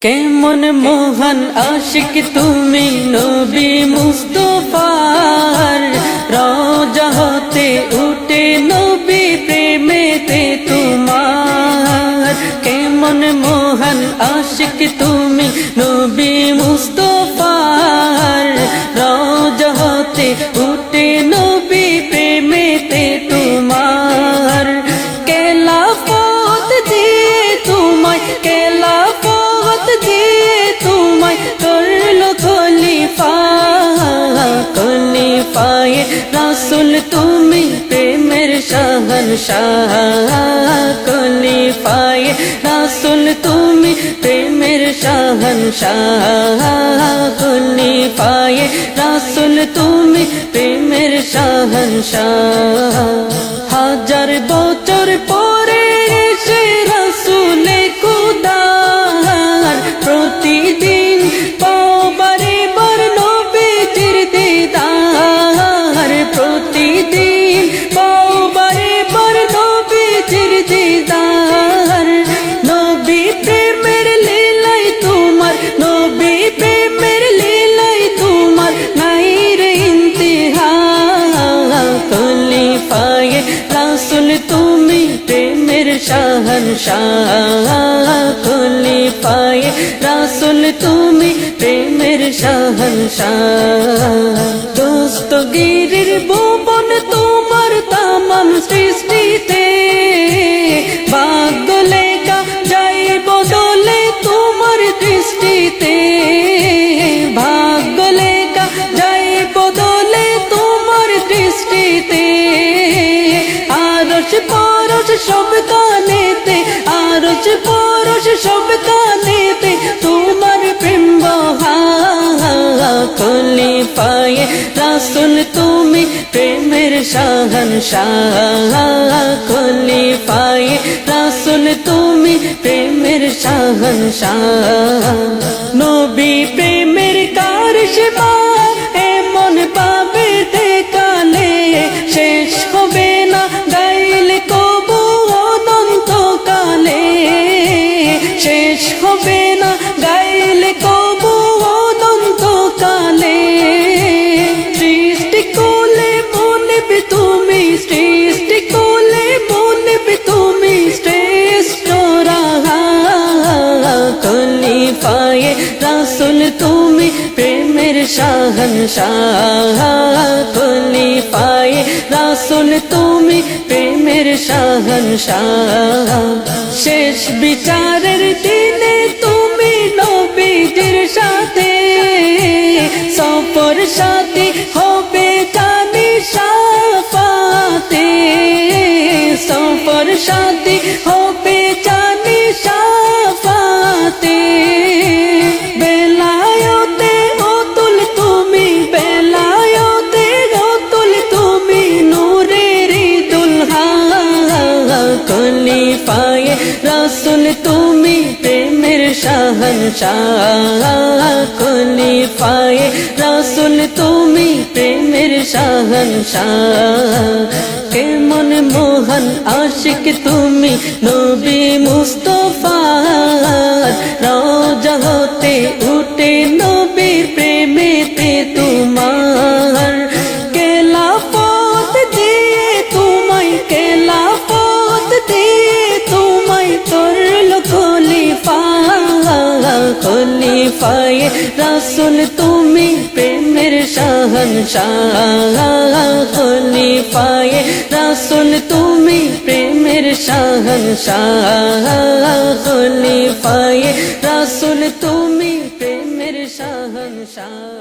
কেমন মোহন আশিক তুমি নবী মুস্তফার? রজা হতে উঠে নবী প্রেমেতে তোমার। কেমন মোহন আশিক তুমি নবী মুস্তফার? শাহনশাহ খলিফায়ে রাসুল তুমি প্রেমের শাহনশাহ খলিফায়ে রাসুল তুমি প্রেমের শাহনশাহ হাজার বছর পরে শাহনশাহ খলিফায়ে রাসুল তুমি প্রেমের শাহনশাহ দোস্তগিরির ভুবন তোমার তামাম সৃষ্টিতে। ভাগ্য লেখা যাই বদলে তোমার দৃষ্টিতে। ভাগ্য লেখা যাই বদলে তোমার দৃষ্টিতে। আরস পরশ কানেতে আরস পরশ সব কানেতে তোমার প্রেম বহা খলিফায়ে রাসুল, তুমি প্রেমের শাহনশাহ খলিফায়ে রাসুল, তুমি প্রেমের শাহনশাহ নবী প্রেমের কারিশমা এমন শেষ হবে না, গাইলে কবু অনন্ত কালে। সৃষ্টি কোলে মনে বে তুমি, সৃষ্টি কোলে মনে বে তুমি শ্রেষ্ঠ রাহা। খলিফায়ে রাসুল তুমি, প্রেমের শাহনশাহ খলিফায়ে রাসুল তুমি প্রেমের শাহনশাহ শেষ বিচারের দিনে তুমি খলিফায়ে রাসুল, তুমি প্রেমের শাহনশাহ পায়ে। রাসুল, তুমি প্রেমের শাহনশাহ কেমন মোহন আশিক তুমি, নবী মুস্তফা খলিফায়ে রাসুল, তুমি প্রেমের শাহনশাহ পায়ে। রাসুল, তুমি প্রেমের শাহনশাহ পায়ে। রাসুল, তুমি প্রেমের শাহনশাহ